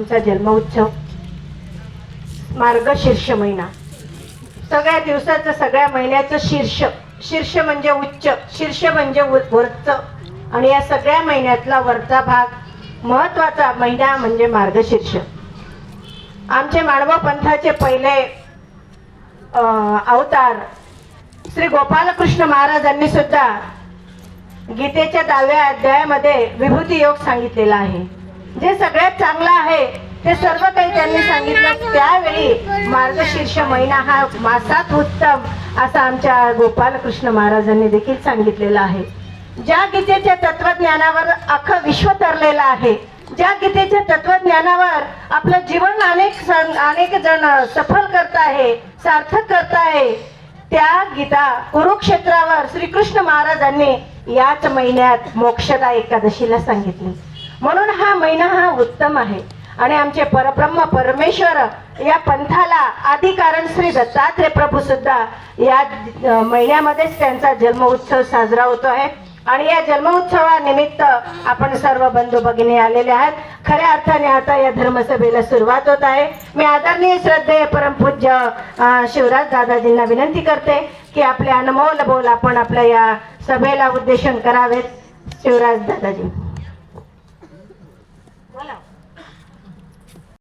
आमचा जन्मोत्सव मार्गशीर्ष महिना. सगळ्या दिवसाचं सगळ्या महिन्याचं शीर्ष. शीर्ष म्हणजे उच्च शीर्ष म्हणजे उ- वरचं. आणि या सगळ्या महिन्यातला वरचा भाग महत्त्वाचा महिना म्हणजे मार्गशीर्ष आमचे मानव पंथाचे पहिले अवतार श्री गोपालकृष्ण महाराजांनी सुद्धा गीतेच्या दहाव्या अध्यायामध्ये विभूती योग सांगितलेला आहे. जे सगळ्यात चांगलं आहे ते सर्व काही त्यांनी सांगितलं. त्यावेळी मार्गशीर्ष महिना हा मासात उत्तम असा आमच्या गोपालकृष्ण महाराजांनी देखील सांगितलेला आहे. ज्या गीतेच्या तत्वज्ञानावर अख्खं विश्व तरलेलं आहे ज्या गीतेच्या तत्वज्ञानावर आपलं जीवन अनेक अनेक जण सफल करत आहे सार्थक करत आहे त्या गीता कुरुक्षेत्रावर श्रीकृष्ण महाराजांनी याच महिन्यात मोक्षदा एकादशीला सांगितली. म्हणून हा महिना हा उत्तम आहे. आणि आमचे परब्रह्म परमेश्वर या पंथाला आदिकारण श्री दत्तात्रय प्रभू सुद्धा या महिन्यामध्येच त्यांचा जन्म उत्सव साजरा होतो आहे. आणि या जन्मोत्सवानिमित्त आपण सर्व बंधू भगिनी आलेले आहेत. खऱ्या अर्थाने आता या धर्मसभेला सुरुवात होत आहे. मी आदरणीय श्रद्धेय परमपूज्य शिवराज दादाजींना विनंती करते की आपले अनमोल बोल आपण आपल्या या सभेला उद्देशन करावेत. शिवराज दादाजी. Quá!